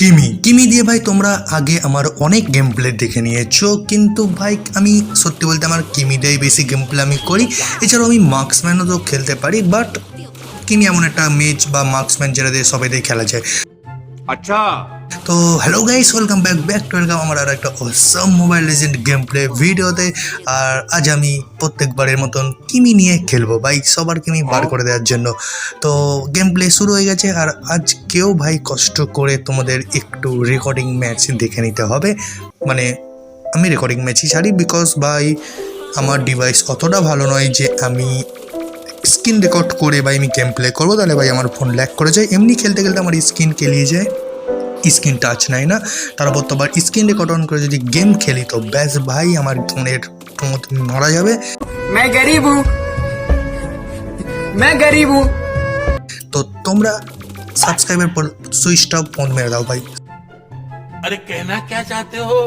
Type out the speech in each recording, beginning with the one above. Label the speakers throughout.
Speaker 1: কিমি। কিমি দিয়ে ভাই তোমরা আগে আমার অনেক গেম প্লে দেখে নিয়েছো, কিন্তু ভাই আমি সত্যি বলতে আমার কিমি দিয়েই বেশি গেম প্লে আমি করি। এছাড়াও আমি মার্কসম্যানও তো খেলতে পারি বাট কিমি এমন একটা ম্যাচ বা মার্কসম্যান যেটা দিয়ে সবাই দিয়ে খেলা যায়।
Speaker 2: আচ্ছা।
Speaker 1: তো hello guys welcome back back to welcome আমার আর একটা অসম মোবাইল লেজেন্ড গেম প্লে ভিডিওতে আর আজ আমি প্রত্যেকবারের মতন কিমি নিয়ে খেলব ভাই, সবার কিমি বার করে দেওয়ার জন্য। তো গেম প্লে শুরু হয়ে গেছে, আর আজ কেউ ভাই কষ্ট করে তোমাদের একটু রেকর্ডিং ম্যাচ দেখে নিতে হবে। মানে আমি রেকর্ডিং ম্যাচই ছাড়ি বিকজ ভাই, আমার ডিভাইস অতটা ভালো নয় যে আমি স্ক্রিন রেকর্ড করে বা আমি গেম প্লে করব তাহলে ভাই আমার ফোন ল্যাক করে যায়। এমনি খেলতে খেলতে আমার স্ক্রিন খেলিয়ে যায়। স্ক্রিন টাচ নেয় না। তারপর তো আবার স্ক্রিন রেকর্ড অন করে যদি গেম খেলি তো ব্যাস ভাই আমার ফোনের মারা যাবে। তো তোমরা সাবস্ক্রাইবের পর সুইচটা ফোন মেরে দাও ভাই।
Speaker 2: আরে কেনা কে চাতে হো?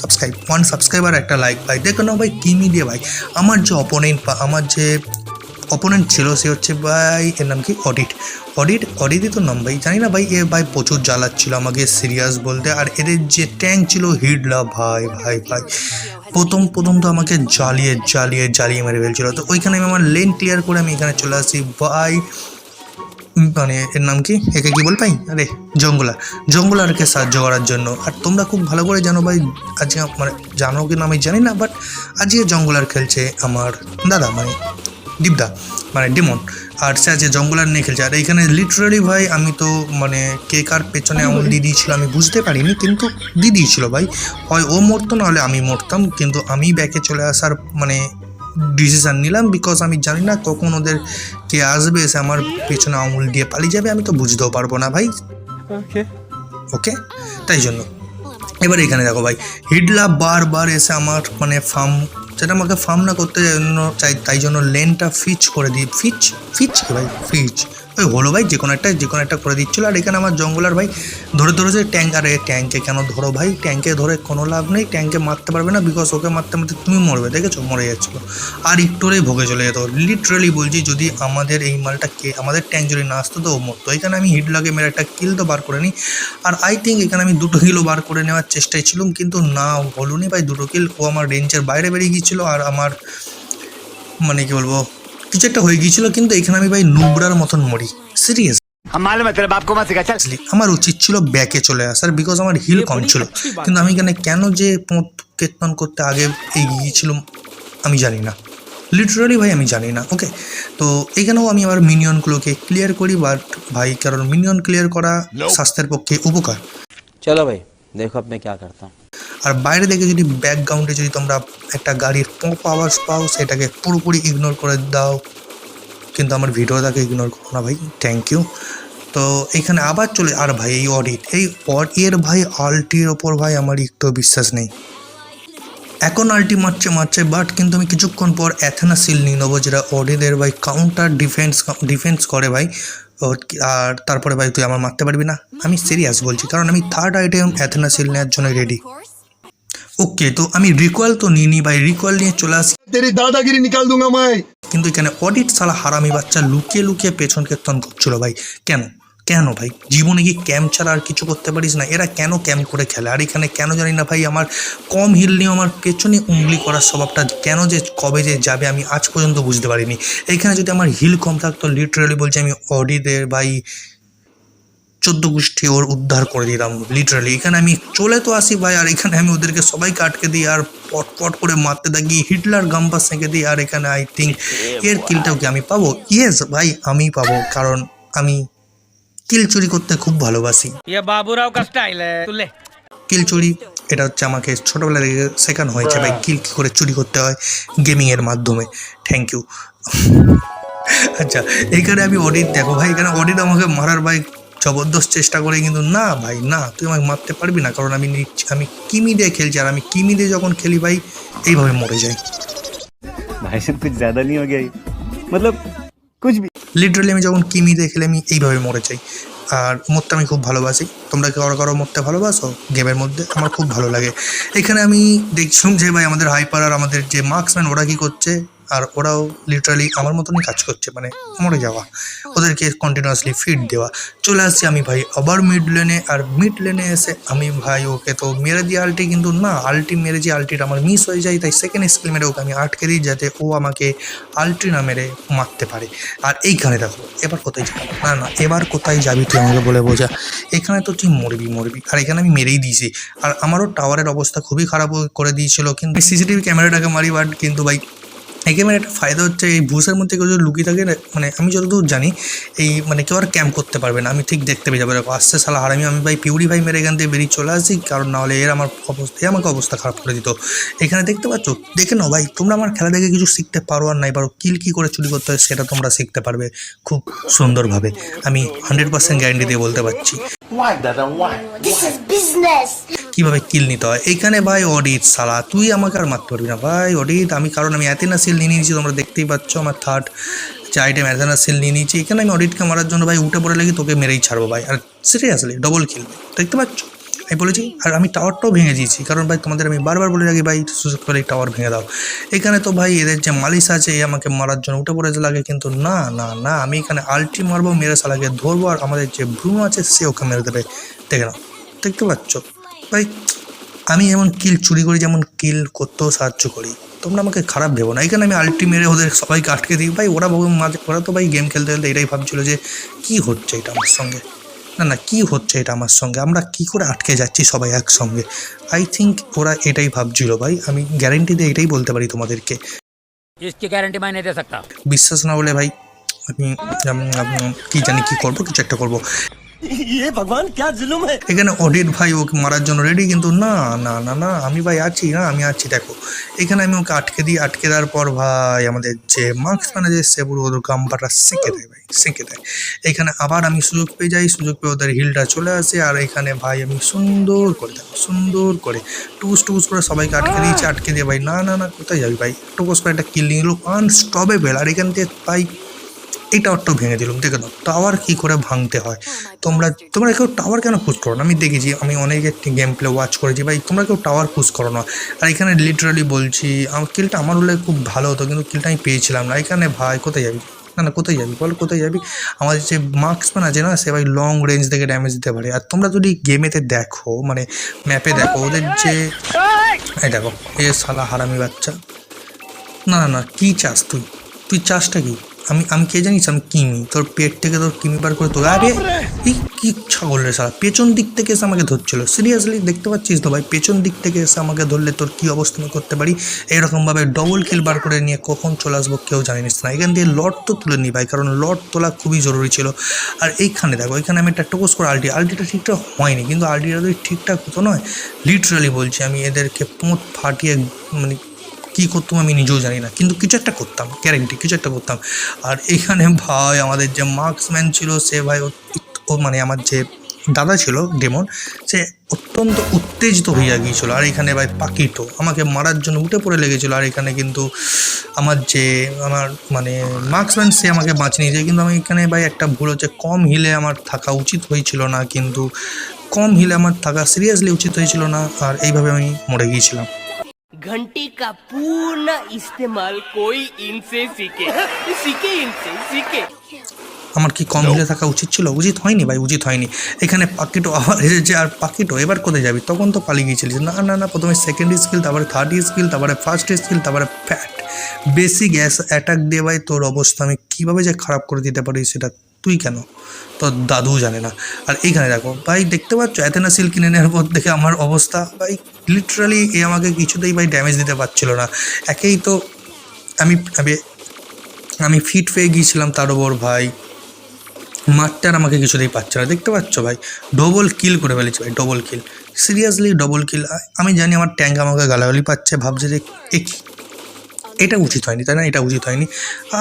Speaker 1: সাবস্ক্রাইব ওয়ান সাবস্ক্রাইবার একটা লাইক ভাই। দেখো না ভাই কি মিডিয়া ভাই। আমার যে অপোনেন্ট বা আমার যে অপোনেন্ট ছিল সে হচ্ছে ভাই, এর নাম কি? অডিট। অডিট, অডিটই তো নাম ভাই। জানি না ভাই, এ ভাই প্রচুর জ্বালাচ্ছিল আমাকে সিরিয়াস বলতে। আর এদের যে ট্যাঙ্ক ছিল হিডলা ভাই ভাই ভাই। প্রথম প্রথম তো আমাকে জ্বালিয়ে জ্বালিয়ে জ্বালিয়ে মেরে ফেলছিল। তো ওইখানে আমি আমার লেন ক্লিয়ার করে আমি এখানে চলে আসি ভাই মানে এর নাম কি? একে কি বল পাই আরে জঙ্গলার জঙ্গলারকে সাহায্য করার জন্য। আর তোমরা খুব ভালো করে জানো ভাই, আজকে মানে জানো কি না আমি জানি না বাট আজকে জঙ্গলার খেলছে আমার দাদা মানে দীপদা মানে ডিমন আর সে আজকে জঙ্গলার নিয়ে খেলছে আর এইখানে লিটারালি ভাই আমি তো মানে কে কার পেছনে আমল দিয়ে দিয়েছিল আমি বুঝতে পারিনি কিন্তু দিয়ে দিয়েছিল ভাই। হয় ও মরতো না হলে আমি মরতাম কিন্তু আমি ব্যাকে চলে আসার মানে ডিসিশান নিলাম বিকজ আমি জানি না কখন ওদের কে আসবে এসে আমার পেছনে আঙুল দিয়ে পালিয়ে যাবে আমি তো বুঝতেও পারব না ভাই। ওকে তাই জন্য। এবার এখানে দেখো ভাই হিডলা বারবার এসে আমার মানে ফার্ম যেটা আমাকে ফার্ম না করতে জন্য চাই, তাই জন্য লেনটা ফিচ করে দিই। ফিচ ফিচ কি ভাই? ফিচ ওই হলো ভাই যে কোনো একটা যে কোনো একটা করে দিচ্ছিল। আর এখানে আমার জঙ্গলার ভাই ধরে ধরেছে ট্যাঙ্ক, আরে ট্যাঙ্কে কেন ধরো ভাই? ট্যাঙ্কে ধরে কোনো লাভ নেই, ট্যাঙ্কে মারতে পারবে না বিকজ ওকে মারতে মারতে তুমি মরবে, দেখেছ? মরে যাচ্ছিল। আর একটুরেই ভোগে চলে যেত। লিটারালি বলছি, যদি আমাদের এই মালটা কে, আমাদের ট্যাঙ্ক যদি না আসতো তো ও মরতো। এখানে আমি হিট লাগে মেরে একটা কিল তো বার করে নিই আর আই থিঙ্ক এখানে আমি দুটো কিলো বার করে নেওয়ার চেষ্টায় ছিলাম, কিন্তু না বলুনি ভাই দুটো কিল ও আমার রেঞ্জের বাইরে বেরিয়ে গিয়েছিল, আর আমার মানে কি বলব কিছু একটা হয়ে গিয়েছিল কিন্তু এখানে আমি ভাই নুবরার মতন মরি। সিরিয়াস আমার উচিত ছিল ব্যাকে চলে আসার বিকজ আমার হিল কম ছিল। কিন্তু আমি এখানে কেন যে কেতন করতে আগে এগিয়েছিল আমি জানি না। লিটারালি ভাই আমি জানি না ওকে তো এখানেও আমি আমার মিনিয়নগুলোকে ক্লিয়ার করি বাট ভাই কারণ মিনিয়ন ক্লিয়ার করা স্বাস্থ্যের পক্ষে উপকার।
Speaker 3: চলো ভাই দেখো আপনি কে
Speaker 1: আর বাইরে থেকে যদি ব্যাকগ্রাউন্ডে যদি তোমরা একটা গাড়ির পপ আওয়াজ পাও, সেটাকে পুরোপুরি ইগনোর করে দাও। কিন্তু আমার ভিডিওটাকে ইগনোর করো না ভাই থ্যাংক ইউ তো এখানে আবার চলে, আর ভাই এই অডিট এই এর ভাই আলটির ওপর ভাই আমার একটু বিশ্বাস নেই। এখন আলটি মারছে মারছে বাট কিন্তু আমি কিছুক্ষণ পর অ্যাথেনা সিল নিয়ে নেব, যেটা অডিদের ভাই কাউন্টার ডিফেন্স ডিফেন্স করে ভাই। আর তারপরে ভাই তুই আমার মারতে পারবি না। আমি সিরিয়াস বলছি, কারণ আমি থার্ড আইটেম অ্যাথেনা সিল নেওয়ার জন্য রেডি ওকে তো আমি রিকোয়াল তো নিয়ে নিই ভাই রিকোয়াল নিয়ে চলে আসি।
Speaker 4: তেরি দাদাগিরি নিকাল দুঙ্গা মাই।
Speaker 1: কিন্তু এখানে অডিট সালা হারামি বাচ্চা লুকিয়ে লুকিয়ে পেছন কীর্তন করছিল ভাই। কেন? কেন ভাই? জীবনে কি ক্যাম্প ছাড়া আর কিছু করতে পারিস না? এরা কেন ক্যাম্প করে খেলে? আর এখানে কেন জানি না ভাই আমার কম হিল নিয়েও আমার পেছনে উঙ্গলি করার স্বভাবটা কেন যে কবে যে যাবে আমি আজ পর্যন্ত বুঝতে পারিনি। এখানে যদি আমার হিল কম থাকতো লিটারেলি বলছি আমি অডিটের ভাই চোদ্দ গোষ্ঠী ওর উদ্ধার করে দিতাম লিটারালি এখানে আমি চলে তো আসি ভাই আর এখানে আমি ওদেরকে সবাইকে আটকে দিই আর পট পট করে মারতে থাকি হিটলার গাম্পাস সেঁকে দিই আর এখানে আই থিঙ্ক এর কিলটাও কি আমি পাবো? ইয়েস ভাই আমি পাবো কারণ আমি কিল চুরি করতে খুব ভালোবাসি।
Speaker 5: বাবুরাও
Speaker 1: কিল চুরি এটা হচ্ছে আমাকে ছোটোবেলা থেকে শেখানো হয়েছে ভাই হ্যাঁ। কিল কী করে চুরি করতে হয় গেমিংয়ের মাধ্যমে। থ্যাংক ইউ আচ্ছা এখানে আমি অডিট দেখো ভাই এখানে অডিট আমাকে মারার ভাই জবরদস্ত চেষ্টা করে কিন্তু না ভাই না তুই আমাকে মারতে পারবি না কারণ আমি নিচ্ছি আমি কিমি দিয়ে খেলছি আর আমি কিমি দিয়ে যখন খেলি ভাই এইভাবে মরে যাই।
Speaker 6: ভাই সব মতলব ভি
Speaker 1: লিটারালি আমি যখন কিমি দিয়ে খেলে আমি এইভাবে মরে যাই। আর মরতে আমি খুব ভালোবাসি। তোমরা কারও কারও মরতে ভালোবাসো? গেমের মধ্যে আমার খুব ভালো লাগে। এখানে আমি দেখছিলাম যে ভাই আমাদের হাইপার আর আমাদের যে মার্কসম্যান ওরা কী করছে? আর ওরাও লিটারালি আমার মতনই কাজ করছে মানে মরে যাওয়া। ওদেরকে কন্টিনিউয়াসলি ফিড দেওয়া। চলে আসছি আমি ভাই আবার মিড লেনে আর মিড লেনে এসে আমি ভাই ওকে তো মেরে দিই আলটি কিন্তু না আলটি মেরে যে আলটিটা আমার মিস হয়ে যায়, তাই সেকেন্ড স্কিল মেরে ওকে আমি আটকে দিই, যাতে ও আমাকে আলটি না মেরে মারতে পারে। আর এইখানে দেখো, এবার কোথায় যাব? না না, এবার কোথায় যাবি তুই আমাকে বলে বোঝা। এখানে তো তুই মরবি মরবি। আর এখানে আমি মেরেই দিয়েছি। আর আমারও টাওয়ারের অবস্থা খুবই খারাপ করে দিয়েছিল, কিন্তু সিসিটিভি ক্যামেরাটাকে মারি বাট কিন্তু ভাই এই ক্যামেরার একটা ফায়দা হচ্ছে এই ভুসের মধ্যে কেউ যদি লুকিয়ে থাকে মানে আমি যতদূর জানি এই মানে কেউ আর ক্যাম্প করতে পারবে না। আমি ঠিক দেখতে পেয়ে যাব। এরকম আসছে সালা হারামি। আমি ভাই পিউরি ভাই মেরে এখান থেকে বেরিয়ে চলে আসি কারণ নাহলে এর আমার অবস্থা আমাকে অবস্থা খারাপ করে দিত। এখানে দেখতে পাচ্ছ? দেখে নাও ভাই তোমরা আমার খেলা দেখে কিছু শিখতে পারো আর নাই পারো। কিল কী করে চুরি করতে হয় সেটা তোমরা শিখতে পারবে খুব সুন্দরভাবে। আমি হান্ড্রেড পার্সেন্ট গ্যারেন্টি দিয়ে বলতে পারছি।
Speaker 7: This is business.
Speaker 1: কীভাবে কিল নিতে হয়? এইখানে ভাই অডিট সালা, তুই আমাকে আর মারতে পারবি না ভাই। অডিট, আমি কারণ আমি অ্যাথেনা সিল নিয়ে নিয়েছি, তোমরা দেখতেই পাচ্ছ, আমার থার্ড যে আইটেম অ্যাথেনা সিল নিয়ে নিয়েছি। এখানে আমি অডিটকে মারার জন্য ভাই উঠে পড়ে লাগি, তোকে মেরেই ছাড়বো ভাই। আর সিরিয়াসলি ডবল কিল দেখতে পাচ্ছ? আমি বলেছি, আর আমি টাওয়ারটাও ভেঙে দিয়েছি, কারণ ভাই তোমাদের আমি বারবার বলে রাখি ভাই, সুযোগ পেলে টাওয়ার ভেঙে দাও। এখানে তো ভাই এদের যে মালিশ আছে, এ আমাকে মারার জন্য উঠে পড়ে লাগে, কিন্তু না না না, আমি এখানে আলটি মারবো, মেরে সালাকে ধরবো, আর আমাদের যে ব্রুম আছে, সে ওকে মেরে দেবে। দেখে নাও, দেখতে পাচ্ছ? ভাই আমি যেমন কিল চুরি করি যেমন কিল করতেও সাহায্য করি। তোমরা আমাকে খারাপ ভেবো না। এখানে আমি আলটিমেটে ওদের সবাইকে আটকে দিই। ভাই ওরা মাঝে ওরা তো ভাই গেম খেলতে খেলতে এটাই ভাবছিলো যে কি হচ্ছে এটা আমার সঙ্গে? না না কি হচ্ছে এটা আমার সঙ্গে? আমরা কি করে আটকে যাচ্ছি সবাই একসঙ্গে? আই থিঙ্ক ওরা এটাই ভাবছিল ভাই। আমি গ্যারেন্টি দিয়ে এটাই বলতে পারি তোমাদেরকে।
Speaker 5: গ্যারেন্টি মানে
Speaker 1: বিশ্বাস না হলে ভাই আমি কি জানি কি করব কিছু একটা করব। এখানে অডিট ভাই ওকে মারার জন্য রেডি কিন্তু না না না না, আমি ভাই আছি, না, আমি আছি, দেখো। এখানে আমি ওকে আটকে দিই, আটকে দেওয়ার পর ভাই আমাদের যে মার্কস মানে যে সে পুরো ওদের গাম্বাটা সেঁকে দেয় ভাই, সেঁকে দেয়। এখানে আবার আমি সুযোগ পেয়ে যাই, সুযোগ পেয়ে ওদের হিলটা চলে আসে, আর এখানে ভাই আমি সুন্দর করে, দেখো, সুন্দর করে টুস টুস করে সবাইকে আটকে দিয়েছি, আটকে দিয়ে ভাই, না না না, কোথায় যাবি ভাই? টুকুস করে একটা কিল নিল আনস্টপেবল আর এখান থেকে ভাই এই টাওয়ারটাও ভেঙে দিলাম, দেখে দাও টাওয়ার কী করে ভাঙতে হয়? তোমরা তোমরা কেউ টাওয়ার কেন পুশ করো না? আমি দেখেছি, আমি অনেক একটি গেম প্লে ওয়াচ করেছি, ভাই, তোমরা কেউ টাওয়ার পুশ করো না। আর এখানে লিটারালি বলছি আমার কিলটা আমার হলে খুব ভালো হতো, কিন্তু কিলটা আমি পেয়েছিলাম না। এখানে ভাই, কোথায় যাবি? না না, কোথায় যাবি? বল, কোথায় যাবি? আমাদের যে মার্কসম্যান আছে না, সে ভাই লং রেঞ্জ থেকে ড্যামেজ দিতে পারে। আর তোমরা যদি গেমেতে দেখো মানে ম্যাপে দেখো, ওদের যে, এই দেখো, এ সালা হারামি বাচ্চা। না না না, কী চাস তুই? তুই চাসটা কি? আমি আমি কে জানিস? আমি কিমি। তোর পেট থেকে তোর কিমি বার করে তোলা। আরে এই কি ছাগল রে সারা পেছন দিক থেকে এসে আমাকে ধরছিল। সিরিয়াসলি দেখতে পাচ্ছিস তো ভাই? পেছন দিক থেকে এসে আমাকে ধরলে তোর কী অবস্থা আমি করতে পারি? এরকমভাবে ডবল কিল বার করে নিয়ে কখন চলে আসব কেউ জানিস না। এখান দিয়ে লট তো তুলে নিই ভাই কারণ লট তোলা খুবই জরুরি ছিল। আর এইখানে দেখো এখানে আমি একটা টোকস করে আলটি আলটিটা ঠিকঠাক হয়নি কিন্তু আলটিটা যদি ঠিকঠাক হতো নয় লিটারালি বলছি আমি এদেরকে পোঁত ফাটিয়ে মানে কী করতাম আমি নিজেও জানি না। কিন্তু কিছু একটা করতাম গ্যারেন্টি কিছু একটা করতাম। আর এখানে ভাই আমাদের যে মার্কসম্যান ছিল, সে ভাই ও- মানে আমার যে দাদা ছিল ডেমন সে অত্যন্ত উত্তেজিত হইয়া গিয়েছিল। আর এখানে ভাই পাকিটো আমাকে মারার জন্য উঠে পড়ে লেগেছিল। আর এখানে কিন্তু আমার যে আমার মানে মার্কসম্যান সে আমাকে বাঁচিয়ে নিয়েছে। কিন্তু আমি এখানে ভাই একটা ভুল হচ্ছে, কম হিলে আমার থাকা উচিত হয়েছিল না। কিন্তু কম হিলে আমার থাকা সিরিয়াসলি উচিত হয়েছিল না। আর এইভাবে আমি মরে গিয়েছিলাম।
Speaker 8: घंटी का पूर्ण इस्तेमाल कोई इनसे सीखे सीखे इनसे सीखे
Speaker 1: আমার কি কম হিলে থাকা উচিত ছিল উচিত হয়নি ভাই উচিত হয়নি এখানে পাকিটো আবার এসেছে আর পাকিটো এবার কোথায় যাবি তখন তো পালিয়ে গিয়েছিলিস না না না প্রথমে সেকেন্ড স্কিল তারপরে থার্ড স্কিল তারপরে ফার্স্ট স্কিল তারপরে ফ্যাট বেশি গ্যাস অ্যাটাক দিয়ে ভাই তোর অবস্থা আমি কীভাবে যে খারাপ করে দিতে পারি সেটা তুই কেন? তোর দাদু জানে না। আর এইখানে দেখো, ভাই দেখতে পাচ্ছ? অ্যাথেনা সিল কিনে নেওয়ার পর দেখে আমার অবস্থা, ভাই লিটারালি এ আমাকে কিছুতেই ভাই ড্যামেজ দিতে পারছিল না। একেই তো আমি আমি আমি ফিট পেয়ে গিয়েছিলাম তার ওপর ভাই। আর আমাকে কিছুতেই পাচ্ছে না। দেখতে পাচ্ছ ভাই? ডবল কিল করে ফেলেছি ভাই double kill seriously double kill আমি জানি আমার ট্যাঙ্ক আমাকে গালাগালি পাচ্ছে, ভাবছে যে এ এটা উচিত হয়নি, তাই না? এটা উচিত হয়নি।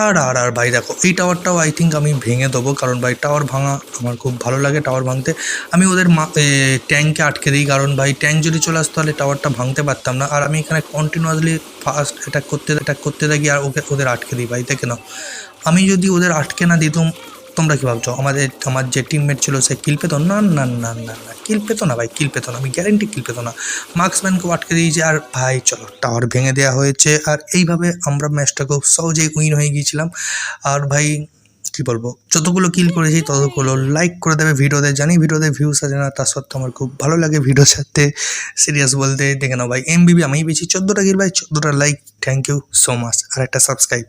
Speaker 1: আর আর আর ভাই দেখো, এই টাওয়ারটাও আই থিঙ্ক আমি ভেঙে দেবো, কারণ ভাই টাওয়ার ভাঙা আমার খুব ভালো লাগে টাওয়ার ভাঙতে। আমি ওদের ট্যাঙ্কে আটকে দিই, কারণ ভাই ট্যাঙ্ক যদি চলে আসতো তাহলে টাওয়ারটা ভাঙতে পারতাম না। আর আমি এখানে কন্টিনিউয়াসলি ফার্স্ট অ্যাটাক করতে অ্যাটাক করতে থাকি, আর ওকে, ওদের আটকে দিই, ভাই, দেখে নাও। আমি যদি ওদের আটকে না দিতাম তোমরা কি ভাবছ? আমাদের আমার যে টিমমেট ছিল সে কিল পেতো? না না না না না কিল পেতো না ভাই কিল পেতো না। আমি গ্যারেন্টি কিল পেতো না। মার্কসম্যানকে আটকে দিয়েছে আর ভাই, চলো টাওয়ার ভেঙে দেওয়া হয়েছে। আর এইভাবে আমরা ম্যাচটা খুব সহজেই উইন হয়ে গিয়েছিলাম। আর ভাই, কি বলব? যতগুলো কিল করেছি, ততগুলো লাইক করে দেবে ভিডিওতে। জানি ভিডিওতে ভিউস আছে না, তা সত্ত্বেও আমার খুব ভালো লাগে ভিডিও ছাড়তে। সিরিয়াস বলতে, দেখে নাও ভাই এমবিবি আমি পেয়েছি চোদ্দোটা কিল ভাই, চোদ্দোটা like thank you so much আর একটা সাবস্ক্রাইব